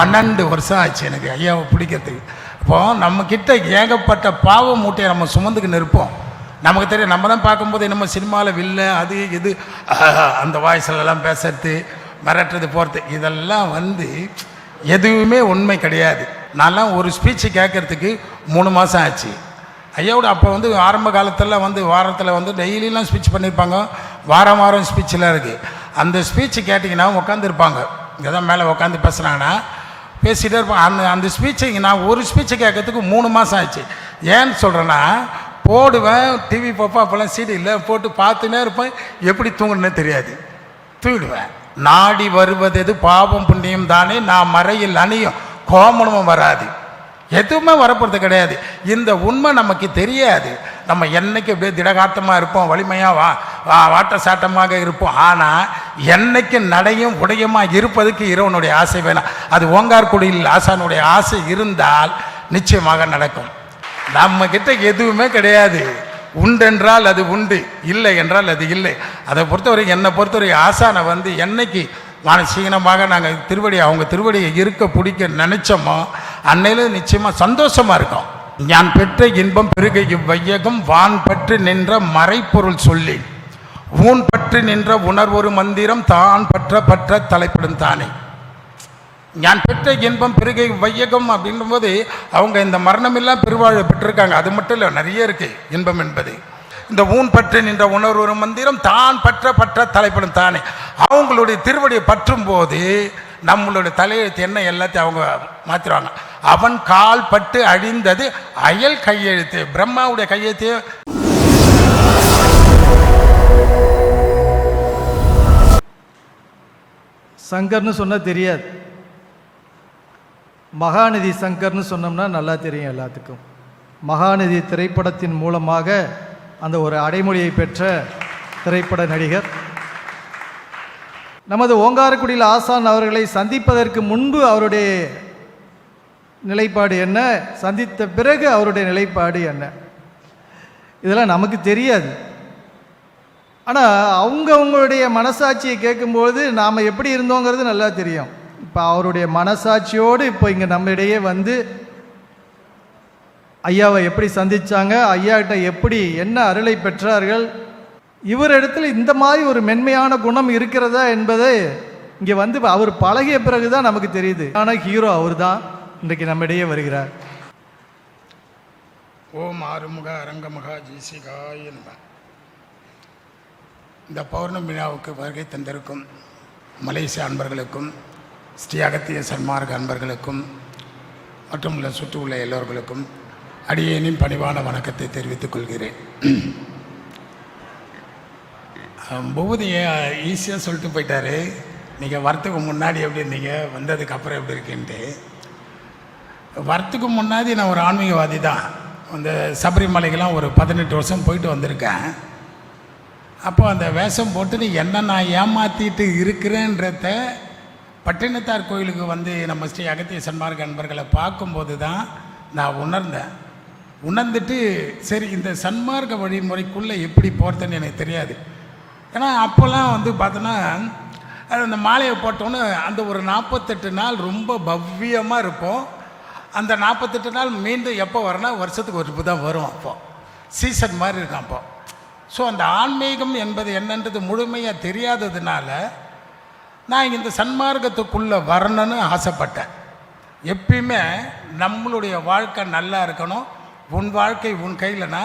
பன்னெண்டு வருஷம் ஆச்சு எனக்கு ஐயாவை பிடிக்கிறதுக்கு. இப்போ நம்மக்கிட்ட ஏகப்பட்ட பாவ மூட்டையை நம்ம சுமந்துக்கு நிற்போம் நமக்கு தெரியும் நம்ம தான் பார்க்கும்போது நம்ம சினிமாவில் வில்ல அது இது அந்த வாய்ஸ்லலாம் பேசுறது மிரட்டுறது போகிறது இதெல்லாம் வந்து எதுவுமே உண்மை கிடையாது. நான்லாம் ஒரு ஸ்பீச்சு கேட்கறதுக்கு மூணு மாதம் ஆச்சு. ஐயாவோட அப்போ வந்து ஆரம்ப காலத்தில் வந்து வாரத்தில் வந்து டெய்லிலாம் ஸ்பீச் பண்ணியிருப்பாங்க வாரம் வாரம் ஸ்பீச்செலாம் இருக்குது அந்த ஸ்பீச்சு கேட்டிங்கன்னா உட்காந்துருப்பாங்க இங்கே தான் மேலே உட்காந்து பேசுகிறாங்கன்னா பேசிகிட்டே இருப்பேன் அந்த அந்த ஸ்பீச்சை நான் ஒரு ஸ்பீச்சை கேட்கறதுக்கு மூணு மாதம் ஆச்சு. ஏன்னு சொல்கிறேன்னா போடுவேன் டிவி பார்ப்பேன் அப்போல்லாம் சீடி இல்லை போட்டு பார்த்துனே இருப்பேன். எப்படி தூங்கணுன்னே தெரியாது. தூங்கிடுவேன். நாடி வருவது எது? பாவம் புண்ணியம் தானே. நான் மறையில் அணியும். கோமணமும் வராது. எதுவுமே வரப்போகிறது கிடையாது. இந்த உண்மை நமக்கு தெரியாது. நம்ம என்னைக்கு அப்படியே திடகாத்தமாக இருப்போம் வலிமையாக வா வா வாட்ட சாட்டமாக இருப்போம். ஆனால் என்னைக்கு நடையும் உடையுமாக இருப்பதுக்கு இறைவனுடைய ஆசை வேணாம். அது ஓங்கார்குடியில் ஆசானுடைய ஆசை இருந்தால் நிச்சயமாக நடக்கும். நம்மக்கிட்ட எதுவுமே கிடையாது. உண்டென்றால் அது உண்டு இல்லை என்றால் அது இல்லை. அதை பொறுத்தவரைக்கும் என்னை பொறுத்தவரைக்கும் ஆசானை வந்து என்னைக்கு மானசீகனமாக நாங்கள் திருவடி அவங்க திருவடியை இருக்க பிடிக்க நினச்சோமோ அன்னையில நிச்சயமாக சந்தோஷமா இருக்கும். ஞான் பெற்ற இன்பம் பெருக இவ்வையகம் வான் பற்று நின்ற மறைப்பொருள் சொல்லி ஊன் பற்று நின்ற உணர்வொரு மந்திரம் தான் பற்ற பற்ற தலைப்படும் தானே. ஞான் பெற்ற இன்பம் பெருகை வையகம் அப்படின்னும்போது அவங்க இந்த மரணமெல்லாம் பெருவாழ் பெற்றிருக்காங்க. அது மட்டும் இல்லை நிறைய இருக்கு இன்பம் என்பது. இந்த ஊன் பற்று நின்ற உணர்வு மந்திரம் தான் பற்ற பற்ற தலைப்படும் தானே. அவங்களுடைய திருவடியை பற்றும் போது நம்மளுடைய தலையெழுத்து என்ன எல்லாத்தையும் அவங்க மாற்றிடுவாங்க அவன் கால் பட்டு அழிந்தது அயல் கையெழுத்து பிரம்மாவுடைய கையெழுத்து. சங்கர்னு சொன்னால் தெரியாது. மகாநிதி சங்கர்னு சொன்னோம்னா நல்லா தெரியும் எல்லாத்துக்கும். மகாநிதி திரைப்படத்தின் மூலமாக அந்த ஒரு அடைமொழியை பெற்ற திரைப்பட நடிகர் நமது ஓங்காரக்குடியில் ஆசான் அவர்களை சந்திப்பதற்கு முன்பு அவருடைய நிலைப்பாடு என்ன? சந்தித்த பிறகு அவருடைய நிலைப்பாடு என்ன? இதெல்லாம் நமக்கு தெரியாது. ஆனால் அவங்க அவங்களுடைய மனசாட்சியை கேட்கும்போது நாம் எப்படி இருந்தோங்கிறது நல்லா தெரியும். இப்போ அவருடைய மனசாட்சியோடு இப்போ இங்கே நம்ம இடையே வந்து ஐயாவை எப்படி சந்திச்சாங்க? ஐயாக்கிட்ட எப்படி என்ன அருளை பெற்றார்கள்? இவர் இடத்துல இந்த மாதிரி ஒரு மென்மையான குணம் இருக்கிறதா என்பதை இங்கே வந்து அவர் பழகிய பிறகு தான் நமக்கு தெரியுது. ஆனால் ஹீரோ அவர் தான் இன்றைக்கு நம்மிடையே வருகிறார். ஓம் ஆறுமுக அரங்கமகா ஜீசிகா என்பார் இந்த பௌர்ணமி விழாவுக்கு வருகை தந்திருக்கும் மலேசிய அன்பர்களுக்கும் ஸ்ரீ அகத்திய சன்மார்க்க அன்பர்களுக்கும் மற்றும் உள்ள சுற்றி உள்ள எல்லோர்களுக்கும் அடியேனின் பணிவான வணக்கத்தை தெரிவித்துக் கொள்கிறேன். பூபதி ஈஸியாக சொல்லிட்டு போயிட்டார்? நீங்கள் வரத்துக்கு முன்னாடி எப்படி இருந்தீங்க? வந்ததுக்கு அப்புறம் எப்படி இருக்குன்ட்டு. வரத்துக்கு முன்னாடி நான் ஒரு ஆன்மீகவாதி தான். அந்த சபரிமலைக்கெலாம் ஒரு பதினெட்டு வருஷம் போயிட்டு வந்திருக்கேன். அப்போ அந்த வேஷம் போட்டு நீ என்ன நான் ஏமாற்றிட்டு இருக்கிறேன்றத பட்டினத்தார் கோயிலுக்கு வந்து நம்ம ஸ்ரீ அகத்திய சன்மார்க்க நண்பர்களை பார்க்கும்போது தான் நான் உணர்ந்தேன். உணர்ந்துட்டு சரி இந்த சன்மார்க்க வழிமுறைக்குள்ளே எப்படி போகிறதுன்னு எனக்கு தெரியாது. ஏன்னா அப்போல்லாம் வந்து பார்த்தோன்னா அது அந்த மாலையை போட்டோன்னே அந்த ஒரு நாற்பத்தெட்டு நாள் ரொம்ப பவ்யமாக இருப்போம். அந்த நாற்பத்தெட்டு நாள் மீண்டும் எப்போ வரனா வருஷத்துக்கு ஒரு தான் வரும் அப்போது சீசன் மாதிரி இருக்கும் அப்போது ஸோ அந்த ஆன்மீகம் என்பது என்னன்றது முழுமையாக தெரியாததுனால நான் இந்த சன்மார்க்கத்துக்குள்ளே வரணும்னு ஆசைப்பட்டேன். எப்பயுமே நம்மளுடைய வாழ்க்கை நல்லா இருக்கணும். உன் வாழ்க்கை உன் கையில்னா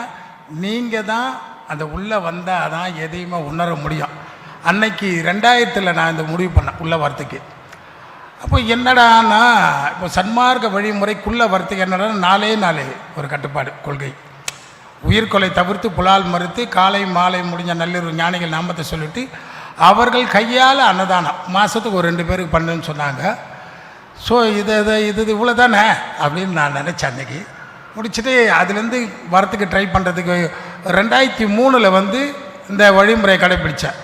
நீங்கள் தான் அந்த உள்ளே வந்தால் தான் எதையுமே உணர முடியும். அன்னைக்கு ரெண்டாயிரத்தில் நான் இந்த முடிவு பண்ணேன் உள்ளே வரத்துக்கு. அப்போ என்னடான்னா இப்போ சன்மார்க்க வழிமுறைக்குள்ளே வரத்துக்கு என்னடா நாலே நாளே ஒரு கட்டுப்பாடு கொள்கை. உயிர்கொலை தவிர்த்து புலால் மறுத்து காலை மாலை முடிஞ்ச நள்ளிரவு ஞானிகள் நாமத்தை சொல்லிட்டு அவர்கள் கையால் அன்னதானம் மாதத்துக்கு ஒரு ரெண்டு பேருக்கு பண்ணுன்னு சொன்னாங்க. ஸோ இது இது இது இது இவ்வளோ தானே அப்படின்னு நான் நினச்சேன் அன்றைக்கி முடிச்சுட்டு அதுலேருந்து வரத்துக்கு ட்ரை பண்ணுறதுக்கு ரெண்டாயிரத்தி மூணில் வந்து இந்த வழிமுறையை கடைப்பிடிச்சேன்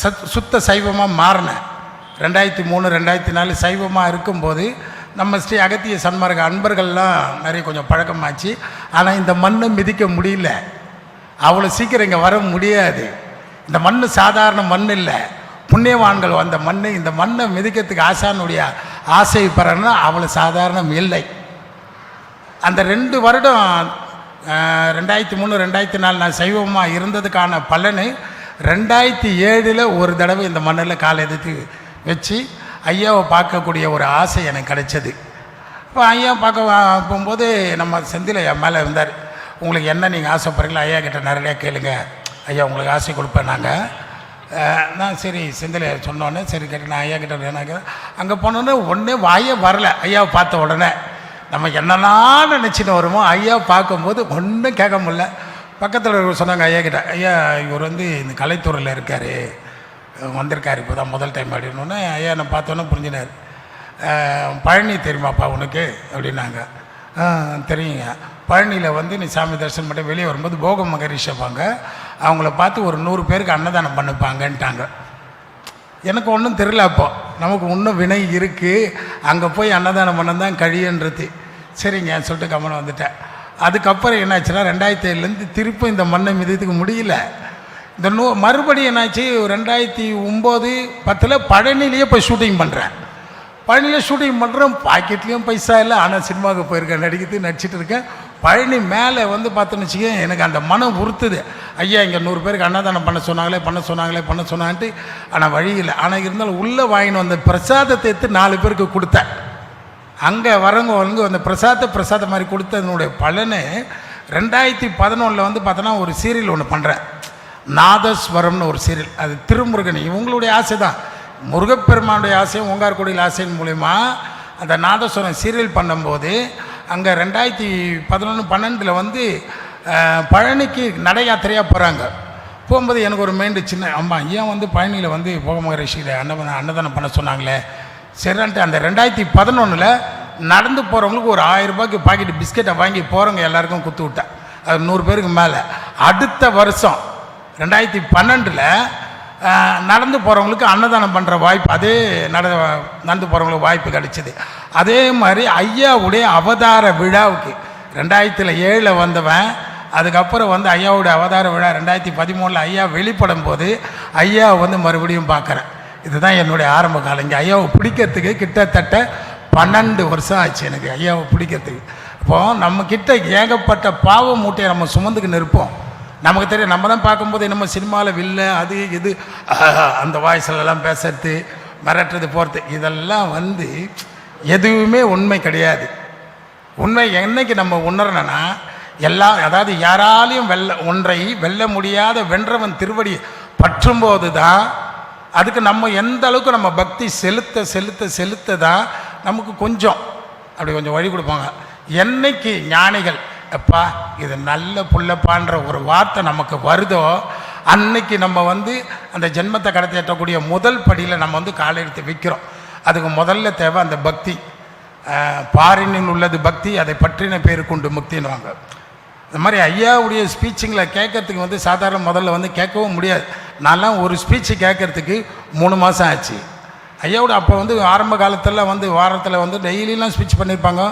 சத் சுத்த சைவமாக மாறினேன் ரெண்டாயிரத்தி மூணு ரெண்டாயிரத்தி நாலு சைவமாக இருக்கும்போது நம்ம ஸ்ரீ அகத்திய சன்மார்க்க அன்பர்கள்லாம் நிறைய கொஞ்சம் பழக்கமாச்சு. ஆனால் இந்த மண்ணை மிதிக்க முடியல. அவ்வளோ சீக்கிரம் இங்கே வர முடியாது. இந்த மண் சாதாரண மண் இல்லை. புண்ணியவான்கள் வந்த மண் இந்த மண்ணை மிதிக்கிறதுக்கு ஆசானுடைய ஆசை பெறன்னா அவ்வளோ சாதாரணம் இல்லை. அந்த ரெண்டு வருடம் ரெண்டாயிரத்தி மூணு ரெண்டாயிரத்தி நாலு நான் சைவமாக இருந்ததுக்கான பலனை ரெண்டாயிரத்தி ஏழில் ஒரு தடவை இந்த மண்ணில் காலை எதிர்த்து வச்சு ஐயாவை பார்க்கக்கூடிய ஒரு ஆசை எனக்கு கிடைச்சது. இப்போ ஐயா பார்க்க போகும்போது நம்ம செந்தில் என் மேலே இருந்தார். உங்களுக்கு என்ன நீங்கள் ஆசைப்படுறீங்களோ ஐயா கிட்ட நிறையா கேளுங்க. ஐயா உங்களுக்கு ஆசை கொடுப்பேன் நாங்கள் நான் சரி செந்தில் சொன்னோன்னே சரி கேட்டு நான் ஐயா கிட்ட எனக்கு அங்கே போனோன்னே ஒன்றே வாயே வரல. ஐயாவை பார்த்த உடனே நம்ம என்னெல்லாம் நினச்சின்னு வருமோ ஐயா பார்க்கும்போது ஒன்றும் கேட்க முடியல. பக்கத்தில் சொன்னாங்க ஐயா கிட்ட ஐயா இவர் வந்து இந்த கலைத்துறையில் இருக்கார். வந்திருக்கார் இப்போ தான் முதல் டைம் அப்படின்னு ஐயா நான் பார்த்தோன்னே புரிஞ்சினார். பழனி தெரியுமாப்பா உனக்கு? அப்படின்னாங்க. தெரியுங்க. பழனியில் வந்து நீ சாமி தரிசனம் மட்டும் வெளியே வரும்போது போக மகரிஷப்பாங்க அவங்கள பார்த்து ஒரு நூறு பேருக்கு அன்னதானம் பண்ணிப்பாங்கன்ட்டாங்க. எனக்கு ஒன்றும் தெரியல அப்போ. நமக்கு இன்னும் வினை இருக்குது அங்கே போய் அன்னதானம் பண்ண தான் கழியன்றது. சரிங்க சொல்லிட்டு கம்மன் வந்துட்டேன். அதுக்கப்புறம் என்னாச்சுன்னா ரெண்டாயிரத்தி ஏழுலேருந்து திருப்பும் இந்த மண்ணை மிதத்துக்கு முடியல. இந்த நூ மறுபடியும் என்னாச்சு ரெண்டாயிரத்தி ஒம்பது பத்தில் பழனிலேயே போய் ஷூட்டிங் பண்ணுறேன் பழனியில் ஷூட்டிங் பண்ணுறோம் பாக்கெட்லேயும் பைசா இல்லை ஆனால் சினிமாவுக்கு போயிருக்கேன் நடிக்கிறது நடிச்சிட்டு இருக்கேன். பழனி மேலே வந்து பார்த்தோன்னு வச்சுக்கோங்க எனக்கு அந்த மனம் உறுத்துது. ஐயா இங்கே நூறு பேருக்கு அன்னதானம் பண்ண சொன்னாங்களே பண்ண சொன்னாங்களே பண்ண சொன்னான்ட்டு ஆனால் வழி இல்லை. ஆனால் இருந்தாலும் உள்ளே வாங்கின்னு வந்த பிரசாதத்தை எடுத்து நாலு பேருக்கு கொடுத்தேன். அங்கே வரவங்க வந்து அந்த பிரசாத பிரசாதம் மாதிரி கொடுத்ததுனுடைய பலனு ரெண்டாயிரத்தி பதினொன்றில் வந்து பார்த்தோன்னா ஒரு சீரியல் ஒன்று பண்ணுறேன் நாதஸ்வரம்னு ஒரு சீரியல். அது திருமுருகன். இவங்களுடைய ஆசை தான் முருகப்பெருமானுடைய ஆசையும் ஓங்கார்குடியில் ஆசையின் மூலிமா அந்த நாதஸ்வரம் சீரியல் பண்ணும்போது அங்கே ரெண்டாயிரத்தி பதினொன்று பன்னெண்டில் வந்து பழனிக்கு நட யாத்திரையாக போகிறாங்க போகும்போது எனக்கு ஒரு மைண்டு சின்ன அம்மா ஏன் வந்து பழனியில் வந்து போக மகரிஷியில் அன்னதானம் அன்னதானம் பண்ண சொன்னாங்களே. சரின்ட்டு அந்த ரெண்டாயிரத்தி பதினொன்றில் நடந்து போகிறவங்களுக்கு ஒரு ஆயிரம் ரூபாய்க்கு பாக்கெட் பிஸ்கெட்டை வாங்கி போகிறவங்க எல்லாருக்கும் குத்து விட்டேன். அது நூறு பேருக்கு மேலே. அடுத்த வருஷம் ரெண்டாயிரத்தி பன்னெண்டில் நடந்து போகிறவங்களுக்கு அன்னதானம் பண்ணுற வாய்ப்பு அதே நட நடந்து போகிறவங்களுக்கு வாய்ப்பு கிடைச்சிது. அதே மாதிரி ஐயாவுடைய அவதார விழாவுக்கு ரெண்டாயிரத்தில் ஏழில் வந்தவன் அதுக்கப்புறம் வந்து ஐயாவுடைய அவதார விழா ரெண்டாயிரத்தி பதிமூணில் ஐயா வெளிப்படும் போது ஐயாவை வந்து மறுபடியும் பார்க்குறேன் இதுதான் என்னுடைய ஆரம்ப காலம். இங்கே ஐயாவை பிடிக்கிறதுக்கு கிட்டத்தட்ட பன்னெண்டு வருஷம் ஆச்சு எனக்கு ஐயாவை பிடிக்கிறதுக்கு. இப்போது நம்மக்கிட்ட ஏகப்பட்ட பாவ மூட்டையை நம்ம சுமந்துக்கு நிற்போம் நமக்கு தெரியும் நம்ம தான் பார்க்கும்போது நம்ம சினிமாவில் வில்ல அது இது அந்த வாய்ஸ்லலாம் பேசுறது மிரட்டுறது போகிறது இதெல்லாம் வந்து எதுவுமே உண்மை கிடையாது. உண்மை என்னைக்கு நம்ம உணரணும்னா எல்லா அதாவது யாராலையும் வெல்ல ஒன்றை வெல்ல முடியாத வென்றவன் திருவடி பற்றும்போது தான் அதுக்கு நம்ம எந்த அளவுக்கு நம்ம பக்தி செலுத்த செலுத்த செலுத்த தான் நமக்கு கொஞ்சம். அப்படி கொஞ்சம் வழி கொடுப்பாங்க. என்னைக்கு ஞானிகள் எப்பா இது நல்ல புள்ளப்பான்ற ஒரு வார்த்தை நமக்கு வருதோ அன்னைக்கு நம்ம வந்து அந்த ஜென்மத்தை கடத்தேற்றக்கூடிய முதல் படியில் நம்ம வந்து காலை எடுத்து விற்கிறோம் அதுக்கு முதல்ல தேவை அந்த பக்தி. பாரினின் பாரினில் உள்ளது பக்தி அதை பற்றின பேர் கொண்டு முக்தின்னுவாங்க. இந்த மாதிரி ஐயாவுடைய ஸ்பீச்சுங்களை கேட்கறதுக்கு வந்து சாதாரண முதல்ல வந்து கேட்கவும் முடியாது. நான்லாம் ஒரு ஸ்பீச்சு கேட்கறதுக்கு மூணு மாதம் ஆச்சு. ஐயாவோட அப்போ வந்து ஆரம்ப காலத்தில் வந்து வாரத்தில் வந்து டெய்லிலாம் ஸ்பீச் பண்ணியிருப்பாங்க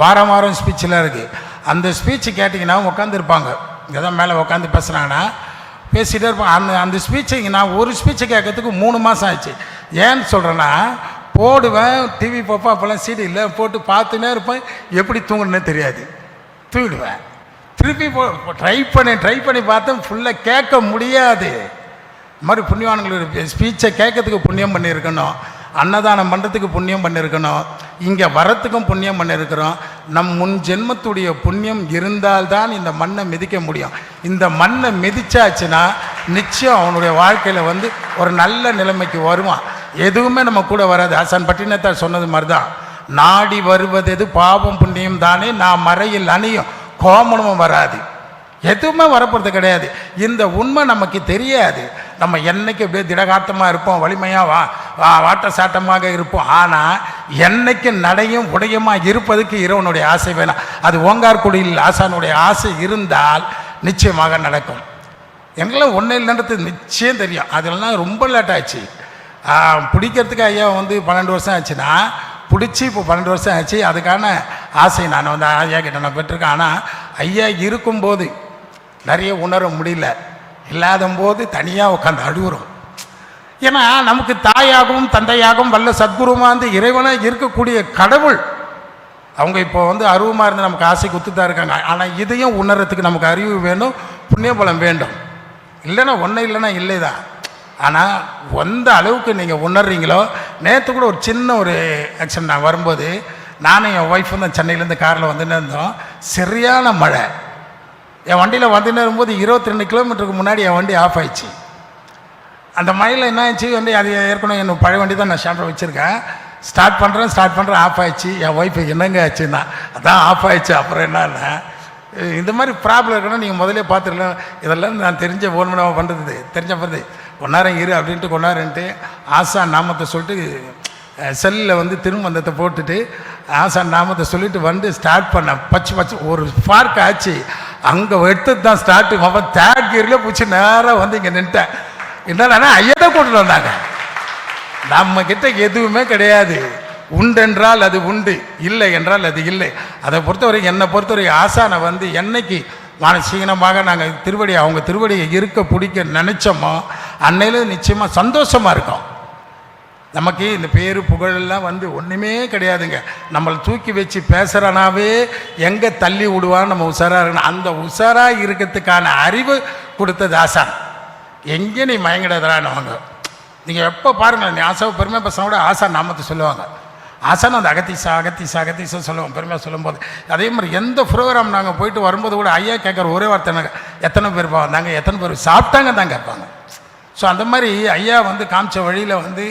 வாரம் வாரம் ஸ்பீச்செலாம் இருக்குது அந்த ஸ்பீச்சு கேட்டிங்கன்னா உட்காந்துருப்பாங்க இதான் தான் மேலே உட்காந்து பேசுகிறாங்கன்னா பேசிகிட்டே இருப்பாங்க அந்த அந்த ஸ்பீச்சை நான் ஒரு ஸ்பீச்சை கேட்கறதுக்கு மூணு மாதம் ஆச்சு. ஏன்னு சொல்கிறேன்னா போடுவேன் டிவி பார்ப்பேன் அப்போல்லாம் சீடி இல்லை போட்டு பார்த்துனே இருப்பேன். எப்படி தூங்கணுன்னே தெரியாது. தூங்கிடுவேன். திருப்பி ட்ரை பண்ணி ட்ரை பண்ணி பார்த்தேன் ஃபுல்லாக கேட்க முடியாது. இது மாதிரி புண்ணியவான்களுடைய ஸ்பீச்சை கேட்கறதுக்கு புண்ணியம் பண்ணியிருக்கணும். அன்னதானம் பண்ணுறதுக்கு புண்ணியம் பண்ணியிருக்கணும். இங்கே வரத்துக்கும் புண்ணியம் பண்ணியிருக்கிறோம். நம் முன் ஜென்மத்துடைய புண்ணியம் இருந்தால்தான் இந்த மண்ணை மிதிக்க முடியும். இந்த மண்ணை மிதிச்சாச்சுன்னா நிச்சயம் அவனுடைய வாழ்க்கையில் வந்து ஒரு நல்ல நிலைமைக்கு வருவான். எதுவுமே நம்ம கூட வராது. ஹசன் பட்டினத்தார் சொன்னது மாதிரி தான் நாடி வருவது எது பாவம் புண்ணியம் தானே நான் மறையில் அணியும். கோமணமும் வராது. எதுவுமே வரப்போகிறது கிடையாது. இந்த உண்மை நமக்கு தெரியாது. நம்ம என்னைக்கு அப்படியே திடகாத்தமாக இருப்போம் வலிமையாக வா வா வாட்ட சாட்டமாக இருப்போம். ஆனால் என்னைக்கு நடையும் உடையுமா இருப்பதுக்கு இறைவனுடைய ஆசை வேணாம். அது ஓங்கார்குடியில் ஆசானுடைய ஆசை இருந்தால் நிச்சயமாக நடக்கும். எங்களாம் ஒன்றும் இல்லைன்றது நிச்சயம் தெரியும். அதெல்லாம் ரொம்ப லேட் ஆச்சு. பிடிக்கிறதுக்கு ஐயா வந்து பன்னெண்டு வருஷம் ஆச்சுன்னா பிடிச்சி இப்போ பன்னெண்டு வருஷம் ஆச்சு. அதுக்கான ஆசை நான் வந்து ஐயா கிட்ட நான் பெற்றிருக்கேன். ஆனால் ஐயா இருக்கும்போது நிறைய உணர முடியல. இல்லாத போது தனியாக உட்காந்து அழுகுறோம். ஏன்னா நமக்கு தாயாகவும் தந்தையாகவும் வல்ல சத்குருமா வந்து இறைவனாக இருக்கக்கூடிய கடவுள். அவங்க இப்போ வந்து அருவமாக இருந்து நமக்கு ஆசை குத்துதான் இருக்காங்க. ஆனால் இதையும் உணர்றதுக்கு நமக்கு அறிவு வேணும் புண்ணியபலம் வேண்டும். இல்லைன்னா ஒன்றும் இல்லைன்னா இல்லை தான் ஆனால் எந்த அளவுக்கு நீங்கள் உணர்றீங்களோ நேற்று கூட ஒரு சின்ன ஒரு ஆக்சிடென்ட் நான் வரும்போது நானும் என் ஒய்ஃபும் தான் சென்னையிலேருந்து காரில் வந்துன்னு இருந்தோம். சரியான மழை. என் வண்டியில் வந்துன்னு இருக்கும்போது இருபத்தி ரெண்டு கிலோமீட்டருக்கு முன்னாடி என் வண்டி ஆஃப் ஆயிடுச்சு. அந்த மழையில் என்ன ஆச்சு வந்து அது ஏற்கனவே என்ன பழைய வண்டி தான் நான் ஷாப்பில் வச்சுருக்கேன். ஸ்டார்ட் பண்ணுறேன் ஸ்டார்ட் பண்ணுறேன் ஆஃப் ஆயிடுச்சு. என் ஒய்ஃபு என்னங்க ஆச்சுன்னா அதான் ஆஃப் ஆயிடுச்சு அப்புறம் என்னன்னா இந்த மாதிரி ப்ராப்ளம் இருக்கணும் நீங்கள் முதல்ல பார்த்துருக்கலாம் இதெல்லாம் நான் தெரிஞ்ச ஃபோன் பண்ண பண்ணுறது தெரிஞ்ச பண்ணுறது கொண்டாரம் இரு அப்படின்ட்டு கொண்டாரன்ட்டு ஆசா நாமத்தை சொல்லிட்டு செல்லில் வந்து திருமந்தத்தை போட்டுட்டு ஆசா நாமத்தை சொல்லிட்டு வந்து ஸ்டார்ட் பண்ணேன் பச்சு பச்சு ஒரு ஸ்பார்க் ஆச்சு. அங்கே எடுத்தது தான் ஸ்டார்ட் அவன் தேர்ட் கியரில் பிடிச்சி நேராக வந்து இங்கே நின்ட்டேன். என்னன்னா ஐயா தான் கூட்டிட்டு வந்தாங்க. நம்ம கிட்ட எதுவுமே கிடையாது. உண்டென்றால் அது உண்டு இல்லை என்றால் அது இல்லை. அதை பொறுத்தவரை என்னை பொறுத்தவரை ஆசானை வந்து என்னைக்கு மானசீகனமாக நாங்கள் திருவடி அவங்க திருவடியை இருக்க பிடிக்க நினச்சோமோ அன்னையில நிச்சயமாக சந்தோஷமாக இருக்கோம். நமக்கு இந்த பேர் புகழெல்லாம் வந்து ஒன்றுமே கிடையாதுங்க. நம்மளை தூக்கி வச்சு பேசுகிறனாவே எங்கே தள்ளி விடுவான்னு நம்ம உஷாராக இருக்கணும். அந்த உஷாராக இருக்கிறதுக்கான அறிவு கொடுத்தது ஆசான் எங்கே நீ மயங்கிடாதான்னு நீங்கள் எப்போ பாருங்கள் நீ ஆசாவை பெருமை பேசினா கூட ஆசா நாமத்தை சொல்லுவாங்க. ஆசான் அந்த அகத்தீசா அகத்தீசா அகத்தீசா சொல்லுவோம் பெருமையாக சொல்லும்போது. அதே மாதிரி எந்த ப்ரோக்ராம் நாங்கள் போயிட்டு வரும்போது கூட ஐயா கேட்குற ஒரே வார்த்தை நாங்கள் எத்தனை பேர் வந்தாங்க எத்தனை பேர் சாப்பிட்டாங்க தான் கேட்பாங்க ஸோ அந்த மாதிரி ஐயா வந்து காமிச்ச வழியில் வந்து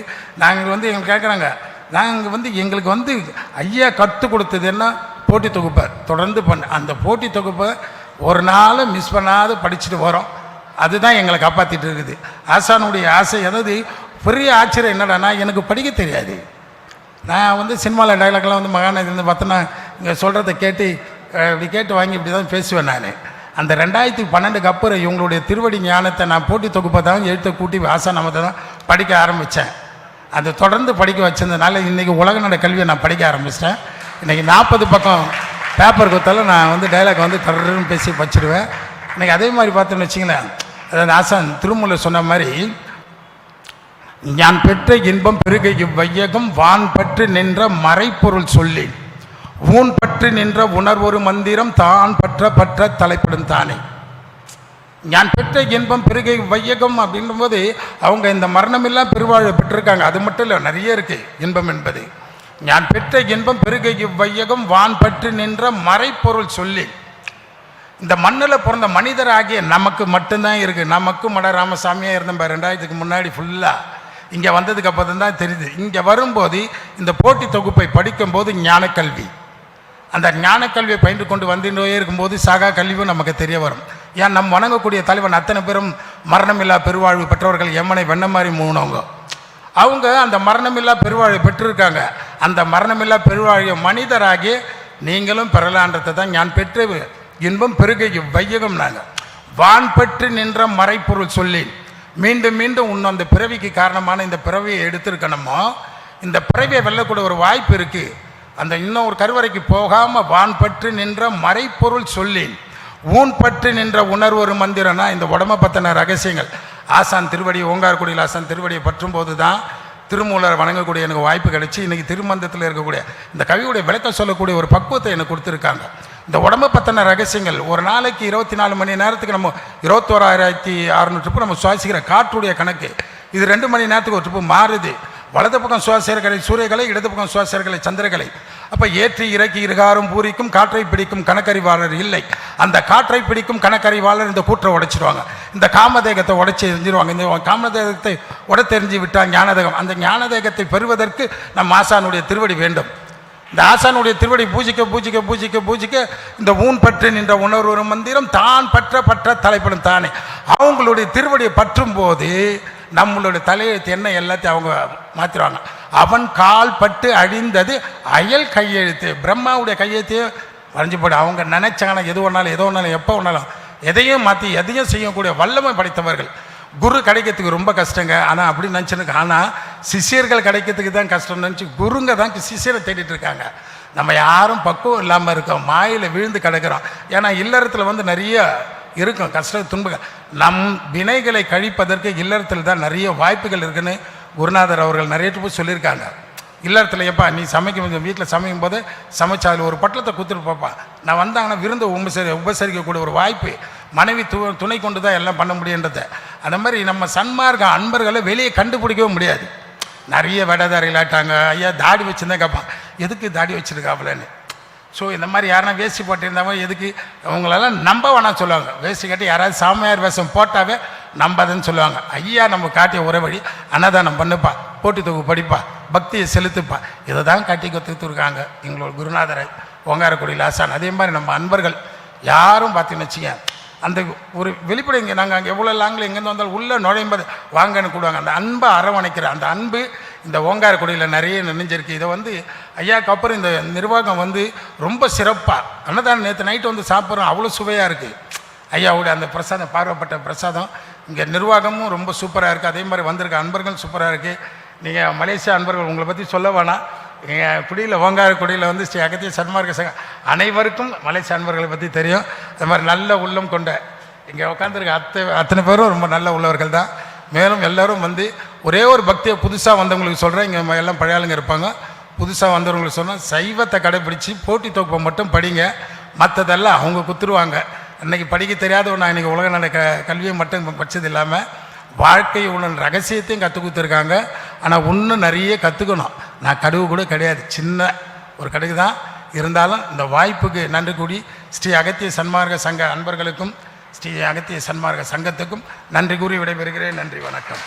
நாங்கள் வந்து எங்களுக்கு கேட்குறாங்க நாங்கள் வந்து எங்களுக்கு வந்து ஐயா கற்றுக் கொடுத்தது என்ன? போட்டி தொகுப்பை தொடர்ந்து பண்ண அந்த போட்டி தொகுப்பை ஒரு நாள் மிஸ் பண்ணாத படிச்சுட்டு வரோம். அதுதான் எங்களை காப்பாற்றிட்டு இருக்குது. ஆசானுடைய ஆசை அதாவது பெரிய ஆச்சரியம் என்னடான்னா எனக்கு படிக்க தெரியாது. நான் வந்து சினிமாவில் டைலாக்லாம் வந்து மகாநதி வந்து பார்த்தோன்னா இங்கே சொல்கிறத கேட்டு இப்படி கேட்டு வாங்கி இப்படி தான் பேசுவேன் நான். அந்த ரெண்டாயிரத்தி பன்னெண்டுக்கு அப்புறம் இவங்களுடைய திருவடி ஞானத்தை நான் போட்டி தொகுப்பை தான் எழுத்த கூட்டி ஆசா தான் படிக்க ஆரம்பித்தேன். அதை தொடர்ந்து படிக்க வச்சதுனால இன்றைக்கி உலக நட கல்வியை நான் படிக்க ஆரம்பிச்சிட்டேன். இன்றைக்கி நாற்பது பக்கம் பேப்பர் கொடுத்தாலும் நான் வந்து டைலாக் வந்து தொடர்ந்து பேசி வச்சுடுவேன் இன்றைக்கி அதே மாதிரி பார்த்தோன்னு வச்சிங்களேன் அதாவது ஆசான் திருமூல சொன்ன மாதிரி நான் பெற்ற இன்பம் பெருக இவ்வையகம் வான் பெற்று நின்ற மறைப்பொருள் சொல்லி ஊன் பற்று நின்ற உணர்வொரு மந்திரம் தான் பற்ற பற்ற தலைப்படும் தானே. நான் பெற்ற இன்பம் பெருகை வையகம் அப்படின்னும்போது அவங்க இந்த மரணமெல்லாம் பெருவாழ்வு பெற்றிருக்காங்க. அது மட்டும் இல்லை நிறைய இருக்கு இன்பம் என்பது. நான் பெற்ற இன்பம் பெருகை இவ்வையகம் வான் பற்று நின்ற மறைப்பொருள் சொல்லி இந்த மண்ணில் பிறந்த மனிதராகிய நமக்கு மட்டும்தான் இருக்குது நமக்கு மட ராமசாமியாக இருந்தேன் பாரு ரெண்டாயிரத்துக்கு முன்னாடி ஃபுல்லாக இங்கே வந்ததுக்கு அப்புறம் தான் தெரியுது. இங்கே வரும்போது இந்த போட்டி தொகுப்பை படிக்கும்போது ஞானக்கல்வி. அந்த ஞானக்கல்வியை பயின்று கொண்டு வந்துட்டே இருக்கும்போது சாகா கல்வியும் நமக்கு தெரிய வரும். ஏன் நம் வணங்கக்கூடிய தலைவன் அத்தனை பேரும் மரணமில்லா பெருவாழ்வு பெற்றவர்கள் எம்மனை வெண்ண மாதிரி மூணவங்க அவங்க அந்த மரணமில்லா பெருவாழ்வு பெற்றிருக்காங்க. அந்த மரணமில்லா பெருவாழ்வை மனிதராகி நீங்களும் பெறலான்றதை தான் நான் பெற்று இன்பம் பெருகை வையகம் நாங்கள் வான் பெற்று நின்ற மறைப்பொருள் சொல்லி மீண்டும் மீண்டும் உன் அந்த பிறவிக்கு காரணமான இந்த பிறவியை எடுத்திருக்கணுமோ? இந்த பிறவியை வெல்லக்கூடிய ஒரு வாய்ப்பு இருக்குது அந்த இன்னும் ஒரு கருவறைக்கு போகாமல் வான் பற்று நின்ற மறைப்பொருள் சொல்லி ஊன் பற்று நின்ற உணர்வு ஒரு மந்திரம்னா இந்த உடம்ப பற்றின ரகசியங்கள். ஆசான் திருவடி ஓங்கார்குடியில் ஆசான் திருவடியை பற்றும் போது தான் திருமூலர் வணங்கக்கூடிய எனக்கு வாய்ப்பு கிடைச்சி இன்றைக்கி திருமந்தத்தில் இருக்கக்கூடிய இந்த கவியுடைய விளக்கம் சொல்லக்கூடிய ஒரு பக்குவத்தை எனக்கு கொடுத்துருக்காங்க. இந்த உடம்ப பற்றின ரகசியங்கள் ஒரு நாளைக்கு இருபத்தி நாலு மணி நேரத்துக்கு நம்ம இருபத்தோராயிரத்தி அறநூறு ட்ரிப்பு நம்ம சுவாசிக்கிற காற்றுடைய கணக்கு. இது ரெண்டு மணி நேரத்துக்கு ஒரு ட்ரிப்பு மாறுது. வலது பக்கம் சுவாசியர்களை சூரியகலை இடது பக்கம் சுவாசியர்களை சந்திரகலை அப்போ ஏற்றி இறக்கி இருகாரும் பூரிக்கும் காற்றை பிடிக்கும் கணக்கறிவாளர் இல்லை. அந்த காற்றை பிடிக்கும் கணக்கறிவாளர் இந்த கூற்றை உடைச்சிடுவாங்க இந்த காமதேகத்தை உடைச்சி எரிஞ்சிருவாங்க இந்த காமதேகத்தை உட தெரிஞ்சு விட்டால் ஞானதேகம். அந்த ஞானதேகத்தை பெறுவதற்கு நம் ஆசானுடைய திருவடி வேண்டும். இந்த ஆசானுடைய திருவடி பூஜிக்க பூஜிக்க பூஜிக்க பூஜிக்க இந்த ஊன் பற்று நின்ற உணர்வு மந்திரம் தான் பற்ற பற்ற தலைப்படும் தானே. அவங்களுடைய திருவடியை பற்றும் போது நம்மளுடைய தலையெழுத்து என்ன எல்லாத்தையும் அவங்க மாற்றிடுவாங்க அவன் கால் பட்டு அழிந்தது அயல் கையெழுத்து. பிரம்மாவுடைய கையெழுத்தையும் வரைஞ்சி போடு. அவங்க நினைச்சாங்கன்னா எது ஒன்றாலும் எதோ ஒன்றாலும் எப்போ ஒன்றாலும் எதையும் மாற்றி எதையும் செய்யக்கூடிய வல்லமை படைத்தவர்கள். குரு கிடைக்கிறதுக்கு ரொம்ப கஷ்டங்க. ஆனால் அப்படி நினச்சிருக்கு ஆனால் சிஷியர்கள் கிடைக்கிறதுக்கு தான் கஷ்டம். நினச்சி குருங்க தான் சிஷ்யரை தேடிட்டு இருக்காங்க. நம்ம யாரும் பக்குவம் இல்லாமல் இருக்கோம். மாயில் விழுந்து கிடக்கிறோம். ஏன்னா இல்லறத்தில் வந்து நிறைய இருக்கும். கஷ்ட துன்பங்கள். நம் வினைகளை கழிப்பதற்கு இல்லறத்தில் தான் நிறைய வாய்ப்புகள் இருக்குன்னு குருநாதர் அவர்கள் நிறைய போய் சொல்லியிருக்காங்க. இல்லறத்தில் எப்பா நீ சமைக்கும் வீட்டில் சமைக்கும் போது சமைச்சா அதில் ஒரு பட்டலத்தை கொடுத்துட்டு பாப்பா. நான் வந்தாங்கன்னா விருந்து உபசரி உபசரிக்கக்கூடிய ஒரு வாய்ப்பு. மனைவி து துணை கொண்டு தான் எல்லாம் பண்ண முடியுன்றதை. அந்த மாதிரி நம்ம சன்மார்க்க அன்பர்களை வெளியே கண்டுபிடிக்கவே முடியாது. நிறைய வெடதாரிகளாட்டாங்க ஐயா தாடி வச்சுருந்தேன் கேட்பான் எதுக்கு தாடி வச்சுருக்காப்லன்னு ஸோ இந்த மாதிரி யாருன்னா வேஷ்டி போட்டிருந்தாவோ எதுக்கு? அவங்களெல்லாம் நம்ப வேணாம் சொல்லுவாங்க. வேஷ்டி கட்டி யாராவது சாமியார் வேஷம் போட்டாவே நம்பாதுன்னு சொல்லுவாங்க. ஐயா நம்ம காட்டிய உறவழி வழி அன்னதானம் பண்ணுப்பா போட்டி தொகுப்பு படிப்பா பக்தியை செலுத்துப்பா. இதை தான் காட்டி கொடுத்துருக்காங்க எங்களோட குருநாதரை ஓங்காரக்குடியில் ஆசான். அதே மாதிரி நம்ம அன்பர்கள் யாரும் பார்த்தீங்கன்னு வச்சுங்க அந்த ஒரு வெளிப்படை இங்கே நாங்கள் அங்கே எவ்வளோ லாங்கில் எங்கேருந்து வந்தாலும் உள்ளே நுழையும் போது வாங்கன்னு கூடுவாங்க. அந்த அன்பை அரவணைக்கிற அந்த அன்பு இந்த ஓங்காரக்குடியில் நிறைய நினைஞ்சிருக்கு. இதை வந்து ஐயாவுக்கு அப்புறம் இந்த நிர்வாகம் வந்து ரொம்ப சிறப்பாக அன்னதானம் நேற்று நைட்டு வந்து சாப்பிட்றோம் அவ்வளோ சுவையாக இருக்குது ஐயாவுடைய அந்த பிரசாதம் பார்வைப்பட்ட பிரசாதம். இங்கே நிர்வாகமும் ரொம்ப சூப்பராக இருக்குது அதே மாதிரி வந்திருக்க அன்பர்கள் சூப்பராக இருக்குது நீங்கள் மலேசியா அன்பர்கள் உங்களை பற்றி சொல்ல வேணாம். எங்கள் குடியில் ஓங்கார குடியில் வந்து ஸ்ரீ அகத்திய சன்மார்க்க சங்கம் அனைவருக்கும் மலேசிய அன்பர்களை பற்றி தெரியும். அது மாதிரி நல்ல உள்ளம் கொண்ட இங்கே உட்காந்துருக்க அத்தை அத்தனை பேரும் ரொம்ப நல்ல உள்ளவர்கள் தான். மேலும் எல்லோரும் வந்து ஒரே ஒரு பக்தியை புதுசாக வந்தவங்களுக்கு சொல்கிறேன் இங்கே எல்லாம் பழையாளுங்க இருப்பாங்க. புதுசாக வந்தவங்களுக்கு சொன்னால் சைவத்தை கடைப்பிடிச்சி போட்டி தொகுப்பை மட்டும் படிங்க. மற்றதெல்லாம் அவங்க குத்துருவாங்க. அன்றைக்கி படிக்க தெரியாத நான் இன்றைக்கி உலக நட க கல்வியை மட்டும் படித்தது இல்லாமல் வாழ்க்கை உள்ள ரகசியத்தையும் கற்றுக் கொடுத்துருக்காங்க. ஆனால் இன்னும் நிறைய கற்றுக்கணும் நான் கடுவு கூட கிடையாது. சின்ன ஒரு கடுகு தான். இருந்தாலும் இந்த வாய்ப்புக்கு நன்றி கூடி ஸ்ரீ அகத்திய சன்மார்க்க சங்க அன்பர்களுக்கும் ஸ்ரீ அகத்திய சன்மார்க்க சங்கத்துக்கும் நன்றி கூறி விடைபெறுகிறேன். நன்றி வணக்கம்.